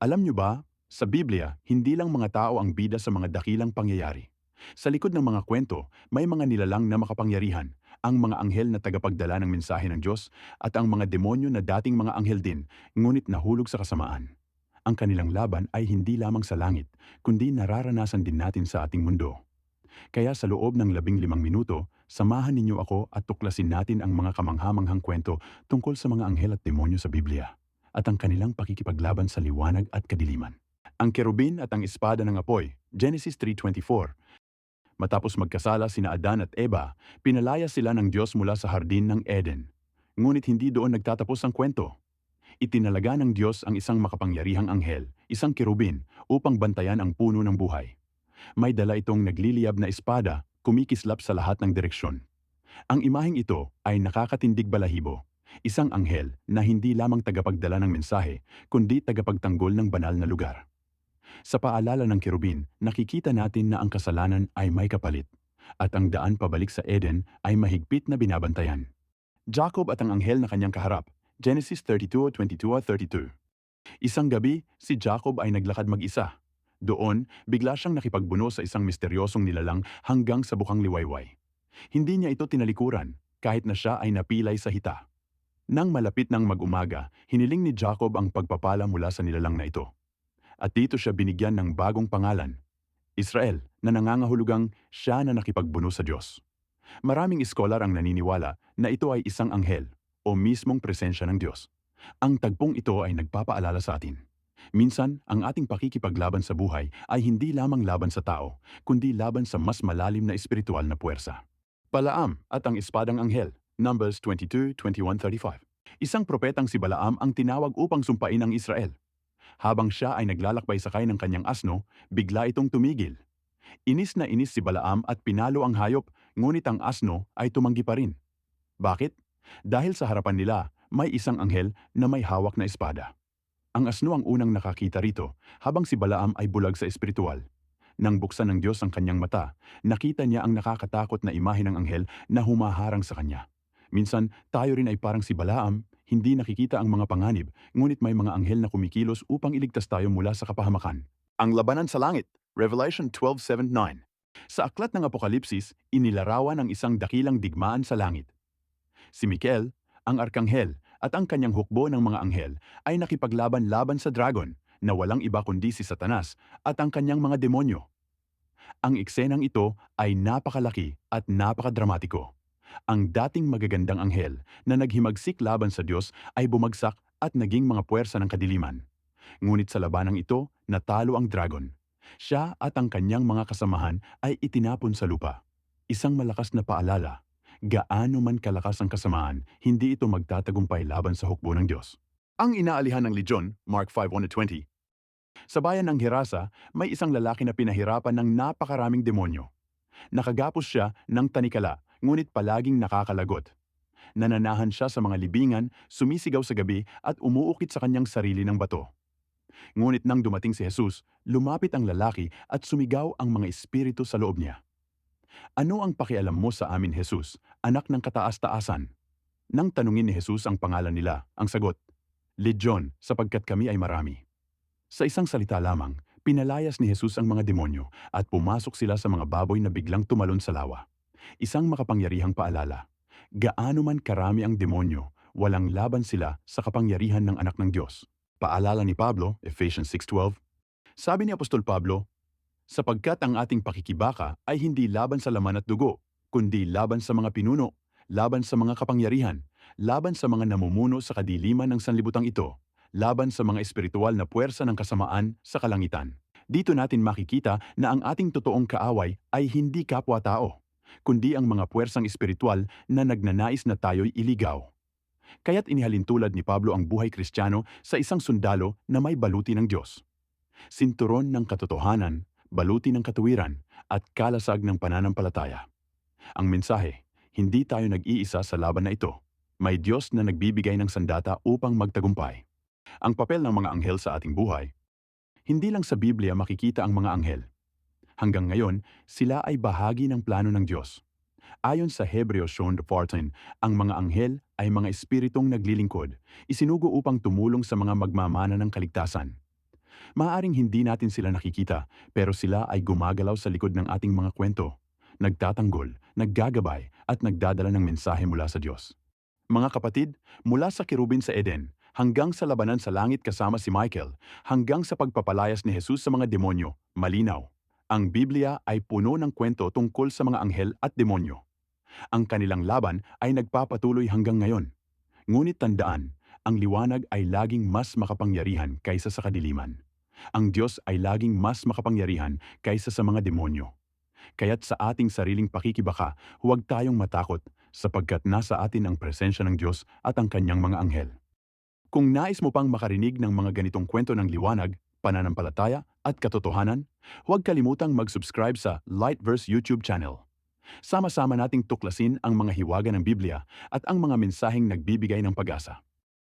Alam nyo ba, sa Biblia, hindi lang mga tao ang bida sa mga dakilang pangyayari. Sa likod ng mga kwento, may mga nilalang na makapangyarihan, ang mga anghel na tagapagdala ng mensahe ng Diyos at ang mga demonyo na dating mga anghel din, ngunit nahulog sa kasamaan. Ang kanilang laban ay hindi lamang sa langit, kundi nararanasan din natin sa ating mundo. Kaya sa loob ng labing limang minuto, samahan ninyo ako at tuklasin natin ang mga kamanghamanghang kwento tungkol sa mga anghel at demonyo sa Biblia at ang kanilang pakikipaglaban sa liwanag at kadiliman. Ang kerubin at ang espada ng apoy, Genesis 3.24. Matapos magkasala sina Adan at Eva, pinalaya sila ng Diyos mula sa hardin ng Eden. Ngunit hindi doon nagtatapos ang kwento. Itinalaga ng Diyos ang isang makapangyarihang anghel, isang kerubin, upang bantayan ang puno ng buhay. May dala itong nagliliyab na espada, kumikislap sa lahat ng direksyon. Ang imaheng ito ay nakakatindig balahibo, isang anghel na hindi lamang tagapagdala ng mensahe, kundi tagapagtanggol ng banal na lugar. Sa paalala ng kerubin, nakikita natin na ang kasalanan ay may kapalit, at ang daan pabalik sa Eden ay mahigpit na binabantayan. Jacob at ang anghel na kanyang kaharap, Genesis 32:22-32. Isang gabi, si Jacob ay naglakad mag-isa. Doon, bigla siyang nakipagbuno sa isang misteryosong nilalang hanggang sa bukang liwayway. Hindi niya ito tinalikuran, kahit na siya ay napilay sa hita. Nang malapit ng mag-umaga, hiniling ni Jacob ang pagpapala mula sa nilalang na ito. At dito siya binigyan ng bagong pangalan, Israel, na nangangahulugang siya na nakipagbuno sa Diyos. Maraming iskolar ang naniniwala na ito ay isang anghel o mismong presensya ng Diyos. Ang tagpong ito ay nagpapaalala sa atin. Minsan, ang ating pakikipaglaban sa buhay ay hindi lamang laban sa tao, kundi laban sa mas malalim na espiritual na puwersa. Balaam at ang espadang anghel, Numbers 22:21-35. Isang propetang si Balaam ang tinawag upang sumpain ang Israel. Habang siya ay naglalakbay sakay ng kanyang asno, bigla itong tumigil. Inis na inis si Balaam at pinalo ang hayop, ngunit ang asno ay tumanggi pa rin. Bakit? Dahil sa harapan nila, may isang anghel na may hawak na espada. Ang asno ang unang nakakita rito, habang si Balaam ay bulag sa espiritual. Nang buksan ng Diyos ang kanyang mata, nakita niya ang nakakatakot na imahe ng anghel na humaharang sa kanya. Minsan, tayo rin ay parang si Balaam, hindi nakikita ang mga panganib, ngunit may mga anghel na kumikilos upang iligtas tayo mula sa kapahamakan. Ang labanan sa langit, Revelation 12.7-9. Sa aklat ng Apokalipsis, inilarawan ang isang dakilang digmaan sa langit. Si Mikel, ang arkanghel, at ang kanyang hukbo ng mga anghel ay nakipaglaban-laban sa dragon na walang iba kundi si Satanas at ang kanyang mga demonyo. Ang eksenang ito ay napakalaki at napakadramatiko. Ang dating magagandang anghel na naghimagsik laban sa Diyos ay bumagsak at naging mga puwersa ng kadiliman. Ngunit sa labanang ito, natalo ang dragon. Siya at ang kanyang mga kasamahan ay itinapon sa lupa. Isang malakas na paalala, gaano man kalakas ang kasamaan, hindi ito magtatagumpay laban sa hukbo ng Diyos. Ang inaalihan ng Legion, Mark 5.1-20. Sa bayan ng Hirasa, may isang lalaki na pinahirapan ng napakaraming demonyo. Nakagapos siya ng tanikala ngunit palaging nakakalagot. Nananahan siya sa mga libingan, sumisigaw sa gabi at umuukit sa kanyang sarili ng bato. Ngunit nang dumating si Jesus, lumapit ang lalaki at sumigaw ang mga espiritu sa loob niya. Ano ang pakialam mo sa amin, Jesus, anak ng kataas-taasan? Nang tanungin ni Jesus ang pangalan nila, ang sagot, Legion, sapagkat kami ay marami. Sa isang salita lamang, pinalayas ni Jesus ang mga demonyo at pumasok sila sa mga baboy na biglang tumalon sa lawa. Isang makapangyarihang paalala. Gaano man karami ang demonyo, walang laban sila sa kapangyarihan ng anak ng Diyos. Paalala ni Pablo, Ephesians 6.12, Sabi ni Apostol Pablo, sapagkat ang ating pakikibaka ay hindi laban sa laman at dugo, kundi laban sa mga pinuno, laban sa mga kapangyarihan, laban sa mga namumuno sa kadiliman ng sanlibutang ito, laban sa mga espiritual na puwersa ng kasamaan sa kalangitan. Dito natin makikita na ang ating totoong kaaway ay hindi kapwa-tao, kundi ang mga puwersang espiritual na nagnanais na tayo'y iligaw. Kaya't inihalintulad ni Pablo ang buhay kristyano sa isang sundalo na may baluti ng Diyos. Sinturon ng katotohanan, baluti ng katuwiran, at kalasag ng pananampalataya. Ang mensahe, hindi tayo nag-iisa sa laban na ito. May Diyos na nagbibigay ng sandata upang magtagumpay. Ang papel ng mga anghel sa ating buhay. Hindi lang sa Biblia makikita ang mga anghel. Hanggang ngayon, sila ay bahagi ng plano ng Diyos. Ayon sa Hebreo 14, ang mga anghel ay mga espiritong naglilingkod, isinugo upang tumulong sa mga magmamana ng kaligtasan. Maaring hindi natin sila nakikita, pero sila ay gumagalaw sa likod ng ating mga kwento, nagtatanggol, naggagabay, at nagdadala ng mensahe mula sa Diyos. Mga kapatid, mula sa kirubin sa Eden, hanggang sa labanan sa langit kasama si Michael, hanggang sa pagpapalayas ni Jesus sa mga demonyo, malinaw. Ang Biblia ay puno ng kwento tungkol sa mga anghel at demonyo. Ang kanilang laban ay nagpapatuloy hanggang ngayon. Ngunit tandaan, ang liwanag ay laging mas makapangyarihan kaysa sa kadiliman. Ang Diyos ay laging mas makapangyarihan kaysa sa mga demonyo. Kaya't sa ating sariling pakikibaka, huwag tayong matakot sapagkat nasa atin ang presensya ng Diyos at ang kanyang mga anghel. Kung nais mo pang makarinig ng mga ganitong kwento ng liwanag, pananampalataya at katotohanan, huwag kalimutang mag-subscribe sa Lightverse YouTube channel. Sama-sama nating tuklasin ang mga hiwaga ng Biblia at ang mga mensaheng nagbibigay ng pag-asa.